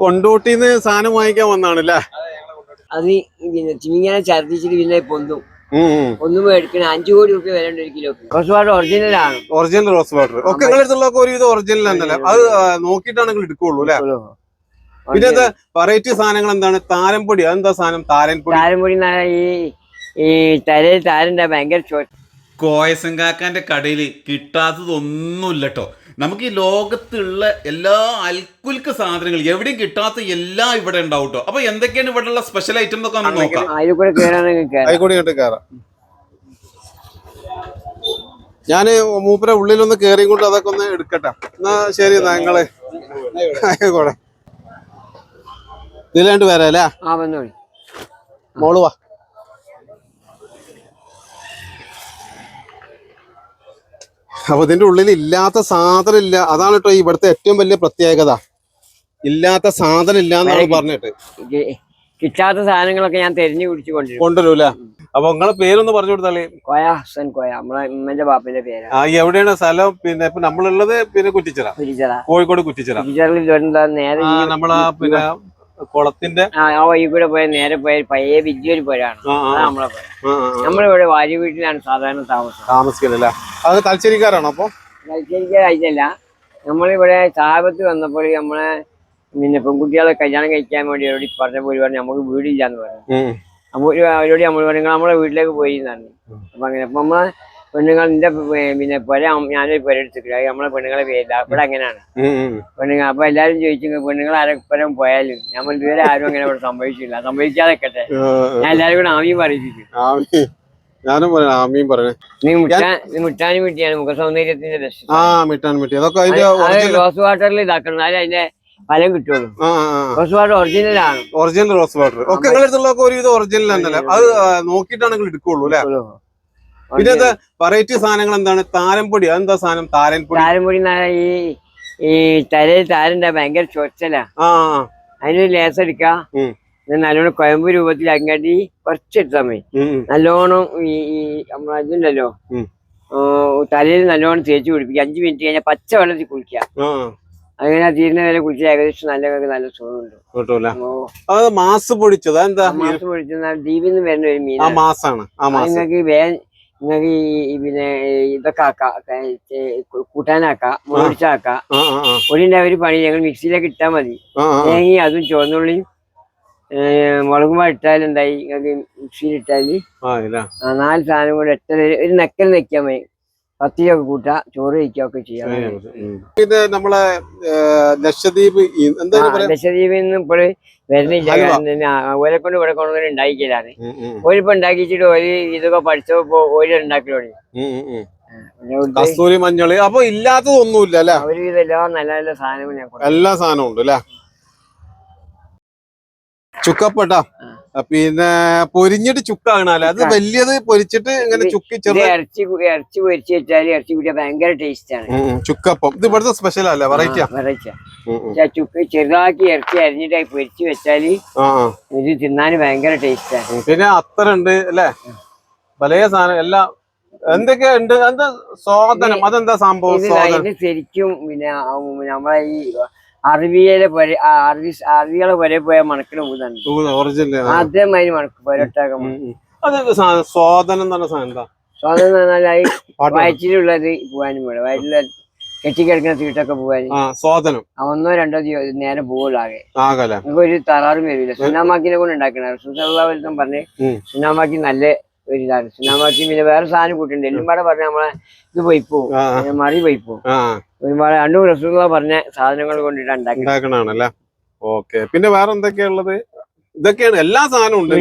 കൊണ്ടോട്ടിന്ന് സാധനം വാങ്ങിക്കാൻ വന്നാണല്ലേ? അത് പിന്നെ ചിമിങ്ങനെ ഛർദ്ദിച്ചിട്ട് പിന്നെ പൊന്തും. ഒന്നും മേടിക്കണ അഞ്ചു കോടി റുപ്യ വില ഉണ്ട് ഒരു കിലോ റോസ് വാട്ടർ ഒറിജിനൽ ആണ്. Original rose water. ഒക്കെ നിങ്ങളുടെ അടുത്തുള്ളതൊക്കെ ഒരു ഒറിജിനൽ ആണല്ലേ അത് നോക്കിയിട്ടാണ് നിങ്ങൾ എടുക്കുള്ളൂ അല്ലേ? പിന്നെ എന്താ വെറൈറ്റി സാധനങ്ങൾ എന്താണ്? താരൻപൊടി. അതെന്താ സാധനം? താരൻപൊടി. താരൻപൊടി ഈ ഈ തലയിൽ താരന്റെ ഭയങ്കര കോയസങ്കാക്കാന്റെ കടയിൽ കിട്ടാത്തതൊന്നുമില്ല കേട്ടോ നമുക്ക് ഈ ലോകത്തുള്ള എല്ലാ അൽക്കുൽക്ക് സാധനങ്ങൾ എവിടെയും കിട്ടാത്ത എല്ലാം ഇവിടെ ഉണ്ടാവും കേട്ടോ അപ്പൊ എന്തൊക്കെയാണ് ഇവിടെ ഉള്ള സ്പെഷ്യൽ ഐറ്റം എന്നൊക്കെ ഒന്ന് നോക്കാം. ഞാൻ കയറാം കയറാം മൂപ്പരെ ഉള്ളിലൊന്ന് കേറി കൊണ്ട് അതൊക്കെ ഒന്ന് എടുക്കട്ടെ. എന്നാ ശരി എന്നാ നിങ്ങൾ ആയിക്കോട്ടെ. ഇതിലാണ്ട് വരാം അല്ലേ? മോൾ വാ. അപ്പൊ ഇതിന്റെ ഉള്ളിൽ ഇല്ലാത്ത സാധനം ഇല്ല അതാണ് കേട്ടോ ഇവിടുത്തെ ഏറ്റവും വലിയ പ്രത്യേകത. ഇല്ലാത്ത സാധനം ഇല്ല എന്നാണ് പറഞ്ഞിട്ട്. കിട്ടാത്ത സാധനങ്ങളൊക്കെ ഞാൻ തെരഞ്ഞു പിടിച്ചു കൊണ്ടുവരും. കൊണ്ടുവരൂല അപ്പൊ നിങ്ങളെ പേരൊന്ന് പറഞ്ഞു കൊടുത്താലേ? കോയ ഹസൻ കോയ. നമ്മളെ ഉമ്മന്റെ ബാപ്പിന്റെ പേര്. ആ എവിടെയാണ് സ്ഥലം? പിന്നെ ഇപ്പൊ നമ്മളുള്ളത് പിന്നെ കുറ്റിച്ചിറ. കോഴിക്കോട് കുറ്റിച്ചിറ. കുരിച്ചറിൽ നേരെ നമ്മളാ പിന്നെ കുളത്തിന്റെ ആ വഴി പോയ നേരെ പോയ പയ്യെ വിദ്യൊരു പോരാണ് നമ്മളെ ആ. നമ്മളിവിടെ വാരി വീട്ടിലാണ് സാധാരണ താമസം. താമസിക്കലല്ലേ? അത് തലശ്ശേരിക്കാരാണോ അപ്പൊ? കഴിച്ചിരിക്കാൻ കഴിച്ചല്ല നമ്മളിവിടെ താപത്ത് വന്നപ്പോൾ നമ്മളെ പിന്നെ പെൺകുട്ടികളെ കല്യാണം കഴിക്കാൻ വേണ്ടി അവരോട് പറഞ്ഞ പോയി പറഞ്ഞു നമുക്ക് വീടില്ലാന്ന് പറഞ്ഞു. അപ്പോൾ അപ്പൊ അവരോട് നമ്മൾ പറഞ്ഞു "നിങ്ങൾ നമ്മളെ വീട്ടിലേക്ക് പോയി എന്നാണ്. അപ്പൊ അങ്ങനെ അപ്പൊ നമ്മളെ പെണ്ണുങ്ങൾ നിന്റെ പിന്നെ പുര ഞാനൊരു പുര എടുത്തിട്ടില്ല നമ്മളെ പെണ്ണുങ്ങളെ പേരില്ല. ഇവിടെ അങ്ങനെയാണ്. പെണ്ണുങ്ങൾ അപ്പൊ എല്ലാരും ചോദിച്ചു പെണ്ണുങ്ങൾ ആരെപ്പരം പോയാലും നമ്മൾ ഇതുവരെ ആരും അങ്ങനെ ഇവിടെ സംഭവിച്ചില്ല സംഭവിക്കാതെ നിൽക്കട്ടെ ഞാൻ എല്ലാരും കൂടെ ആമിയും പറയിപ്പിച്ചു ഞാനും പറയാം ആമീൻ പറയണേ. നീ മുട്ടാനും വീട്ടിയാണ് മുഖ സൗന്ദര്യത്തിന്റെ രസം ആ മിട്ടാൻ മിട്ടി അതൊക്കെ അതിന്റെ റോസ് വാട്ടറിൽ ഇതാക്കണം. എന്നാലേ അതിന്റെ ഫലം കിട്ടുള്ളൂ. റോസ് വാട്ടർ ഒറിജിനൽ ആണ്. Original rose water. ഒക്കെ നിങ്ങളുടെ അടുത്തുള്ളതൊക്കെ ഒരുവിധം ഒറിജിനൽ തന്നെയല്ലേ? അത് നോക്കിയിട്ടാണെങ്കിൽ എടുക്കുള്ളൂ അല്ലെ? പിന്നെ വെറൈറ്റി സാധനങ്ങൾ എന്താണ്? താരംപൊടി അതെന്താ സാധനം? താരൻപൊടി? താരംപൊടി ഈ ഈ തലയിൽ താരണ്ട ഭയങ്കര ചൊച്ചലാ അതിനൊരു ലേസ് എടുക്കുക. ഇത് നല്ലോണം കുഴമ്പ് രൂപത്തിൽ അങ്ങാട്ടി കുറച്ച് എടുത്താൽ മതി. നല്ലോണം ഈ ഈ നമ്മളെ ഇതുണ്ടല്ലോ. തലയിൽ നല്ലോണം തേച്ച് പിടിപ്പിക്കുക. അഞ്ച് മിനിറ്റ് കഴിഞ്ഞാൽ പച്ച വെള്ളത്തിൽ കുളിക്കുക. അങ്ങനെ തീരുന്ന വരെ കുളിച്ചാൽ ഏകദേശം നല്ല നല്ല സുഖമുണ്ട്. മാസ് പൊടിച്ചത്. എന്താ മാസ് പൊടിച്ചത് ദ്വീപിൽ നിന്ന് വരുന്ന ഒരു മീൻ നിങ്ങൾക്ക് വേ നിങ്ങൾക്ക് ഈ പിന്നെ ഇതൊക്കെ ആക്കാം കൂട്ടാനാക്കാ മുറിച്ചാക്കാം ഒരിന്റെ ഒരു പണി ഞങ്ങൾ മിക്സിയിലേക്ക് ഇട്ടാൽ മതി. ആ അതും ചുവന്നുള്ളിയും മുളകും ഇട്ടാൽ എന്തായി? നിങ്ങൾക്ക് മിക്സിയിൽ ഇട്ടാൽ ആ ഇല്ല നാല് സാധനം കൂടെ എത്ര ഒരു നെക്കൽ നെക്കിയാ മതി പത്തിരിയൊക്കെ കൂട്ടാ ചോറ് കഴിക്കുകയൊക്കെ ചെയ്യാം. ഇത് നമ്മളെ ലക്ഷദ്വീപ് ലക്ഷദ്വീപിൽ നിന്ന് ഇപ്പോൾ വരുന്നില്ല. കൊണ്ട് ഇവിടെ കൊണ്ടുവന്ന് ഉണ്ടാക്കിക്കലാണ്. ഓരിപ്പോ ഉണ്ടാക്കിച്ചിട്ട് ഒരു ഇതൊക്കെ പഠിച്ചപ്പോ ഓര് ഉണ്ടാക്കി കസ്തൂരി മഞ്ഞൾ. അപ്പൊ ഇല്ലാത്തതൊന്നുമില്ല അല്ലെ? ഒരുവിധം എല്ലാ നല്ല നല്ല ഞാൻ കൊടുക്കും. എല്ലാ സാധനവും ഉണ്ട് അല്ലെ? ചുക്കപ്പട്ട. പിന്നെ പൊരിഞ്ഞിട്ട് ചുക്കാകണല്ലേ അത്. വലിയത് പൊരിച്ചിട്ട് ഇങ്ങനെ ചുക്കി ഇറച്ചി ഇറച്ചി പൊരിച്ച് വെച്ചാൽ ഇറച്ചി കൂട്ടിയാൽ ഭയങ്കര ടേസ്റ്റ് ആണ്. ചുക്കപ്പം. ഇത് ഇവിടുത്തെ സ്പെഷ്യൽ അല്ലേ? വെറൈറ്റിയാ വെറൈറ്റി ചുക്ക് ചെറുതാക്കി ഇറച്ചി അരിഞ്ഞിട്ടായി പൊരിച്ചു വെച്ചാൽ. ഇത് തിന്നാൻ ഭയങ്കര ടേസ്റ്റ് ആണ്. പിന്നെ അത്ര ഉണ്ട് അല്ലേ? പല സാധനം എല്ലാം എന്തൊക്കെ ഉണ്ട്? എന്താ സോദനം അതെന്താ സംഭവം ശരിക്കും പിന്നെ നമ്മളെ ഈ അറബിയിലെ പൊര അറബി അറബികളെ പൊരെ പോയ മണക്കിന് ഊതാണ് അതേമാതിരി മണക്ക് എന്താ? സ്വാതന്ത്ര്യം എന്ന് പറഞ്ഞാൽ വയറ്റിലുള്ളത് പോവാനും വേണം. വയറ്റിലെ കെട്ടിക്കിടക്കുന്ന തീട്ടൊക്കെ പോവാനും. ആ സോദനം ഒന്നോ രണ്ടോ ദിവസം നേരെ പോകുള്ളൂ ആകെ. നമുക്ക് ഒരു തറാറും വരില്ല. സുനാമാക്കിനെ കൊണ്ട് ഉണ്ടാക്കണ സുനാമാക്കി പറഞ്ഞ്. സുനാമാക്കി നല്ല ഒരു ഇതാണ് സുനാമാക്കി പിന്നെ വേറെ സാധനം കൂട്ടുണ്ട്. എല്ലാം പാടെ പറഞ്ഞ നമ്മളെ ഇത് പിന്നെ മറി ആ. ഒരുപാട് രണ്ടു റസൂള്ള പറഞ്ഞ സാധനങ്ങൾ കൊണ്ടിട്ട് ഉണ്ടാക്കി. ഉണ്ടാക്കണാണല്ലേ? ഓക്കെ. പിന്നെ വേറെ എന്തൊക്കെയാ ഉള്ളത്? ഇതൊക്കെയാണ് എല്ലാ സാധനവും ഉണ്ട്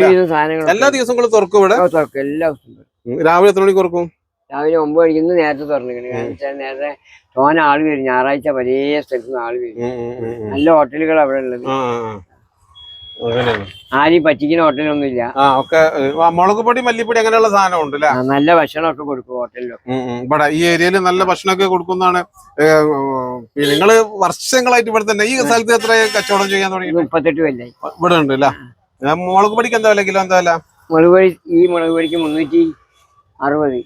എല്ലാ ദിവസവും തുറക്കും ഇവിടെ? തുറക്കും. എല്ലാ ദിവസവും രാവിലെ എത്ര മണിക്ക് തുറക്കും? രാവിലെ ഒമ്പത് മണിക്ക് ഇന്ന് നേരത്തെ തുറന്നിരിക്കണം. കാരണം വെച്ചാൽ നേരത്തെ തോന ആൾ വരും. ഞായറാഴ്ച വലിയ സ്ഥലത്ത് നിന്ന് ആൾ വരും. നല്ല ഹോട്ടലുകൾ അവിടെ ഉള്ളത്. ആ ആ, ആ. അങ്ങനെയാണ്. ആരെയും പറ്റിക്കുന്ന ഹോട്ടലൊന്നും ഇല്ല ആ ഒക്കെ മുളക് പൊടി മല്ലിപ്പൊടി അങ്ങനെയുള്ള സാധനം ഉണ്ട് നല്ല ഭക്ഷണമൊക്കെ കൊടുക്കും ഹോട്ടലിലും. ഇവിടെ ഈ ഏരിയയിൽ നല്ല ഭക്ഷണമൊക്കെ കൊടുക്കുന്നതാണ് നിങ്ങൾ വർഷങ്ങളായിട്ട് ഇവിടെ തന്നെ ഈ സ്ഥലത്ത് എത്ര കച്ചവടം ചെയ്യാൻ തുടങ്ങി? മുപ്പത്തെട്ട് കൊല്ലായി. ഇവിടെ ഉണ്ട് അല്ലേ മുളക് പൊടിക്ക് എന്താ വില കിലോ എന്താ വില? മുളക് പൊടി ഈ മുളക് പൊടിക്ക് മുന്നൂറ്റി അറുപത്.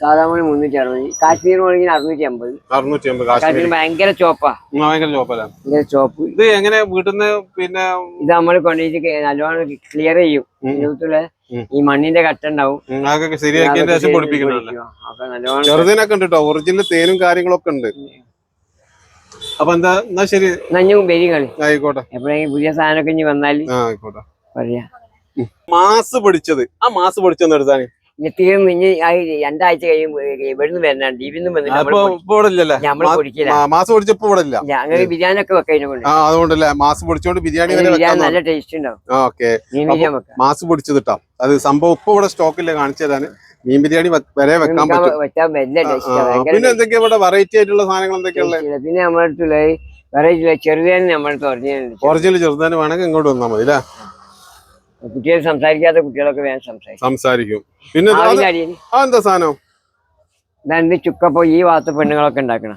സാധാരണ സാധാ മുന്നൂറ്റി അറുപത് കാശ്മീർ മുളകിന് അറുന്നൂറ്റി അമ്പത് അറുന്നൂറ്റി അമ്പത് കാശ്മീർ ഭയങ്കര ചോപ്പാ. ഭയങ്കര ചോപ്പല്ല ഭയങ്കര ചോപ്പ്. ഇത് എങ്ങനെ വീട്ടിൽ നിന്ന് പിന്നെ ഇത് നമ്മൾ കൊണ്ടുപോയിട്ട് നല്ലോണം ക്ലിയർ ചെയ്യും. ഇതിനകത്തുള്ള ഈ മണ്ണിന്റെ കട്ട ഉണ്ടാവും ഉം, അതൊക്കെ ശരിയാക്കിയതിന് ശേഷം പൊടിപ്പിക്കണല്ലേ നല്ലോണം ചെറുതിനൊക്കെ ഉണ്ട് കേട്ടോ ഒറിജിനൽ തേനും കാര്യങ്ങളൊക്കെ ഉണ്ട്. അപ്പൊ എന്താ എന്നാ ശരി. നഞ്ഞും വരി കളി. ആയിക്കോട്ടെ. എപ്പോഴെങ്കിലും പുതിയ സാധനമൊക്കെ ഇനി വന്നാൽ ആ ആയിക്കോട്ടെ. പറയാ. മാസ് പൊടിച്ചത്. ആ മാസ് പിടിച്ചെന്ന് എടുത്താണ് തീർന്ന് ഇനി രണ്ടാഴ്ച കഴിയുമ്പോൾ ഇവിടുന്ന് ഇവിടുന്ന് വന്നിട്ട് അപ്പൊ നമ്മൾ നമ്മൾ പൊടിക്കില്ല മാസ് പൊടിച്ചപ്പോ ഇവിടെ ഇല്ല. അങ്ങനെ ബിരിയാണി ഒക്കെ വെക്കാൻ അതുകൊണ്ടല്ലേ മാസ് പൊടിച്ചോണ്ട് ബിരിയാണി നല്ല ടേസ്റ്റ് ഉണ്ടാവും. ഓക്കെ. മാസ് പൊടിച്ചത് ഇട്ടാ അത് സംഭവം ഇപ്പൊ ഇവിടെ സ്റ്റോക്കില്ല കാണിച്ചതാണ് മീൻ ബിരിയാണി വരെ വെക്കാൻ പറ്റും. പിന്നെ എന്തൊക്കെയാ ഇവിടെ വെറൈറ്റി ആയിട്ടുള്ള സാധനങ്ങൾ എന്തൊക്കെയാ പിന്നെ നമ്മുടെ അടുത്തുള്ള വെറൈറ്റി ചെറുതേനെ ഒറിജിനൽ ഒറിജിനൽ ചെറുതാന് വേണമെങ്കിൽ ഇങ്ങോട്ട് വന്നാൽ മതി അല്ലേ കുട്ടികൾ സംസാരിക്കാത്ത കുട്ടികളൊക്കെ വേണം സംസാരിക്കും. സംസാരിക്കും. പിന്നെ അതെന്താ സാധനം? ചുക്കപ്പോ ഈ ഭാഗത്ത് പെണ്ണുങ്ങളൊക്കെ ഉണ്ടാക്കണം.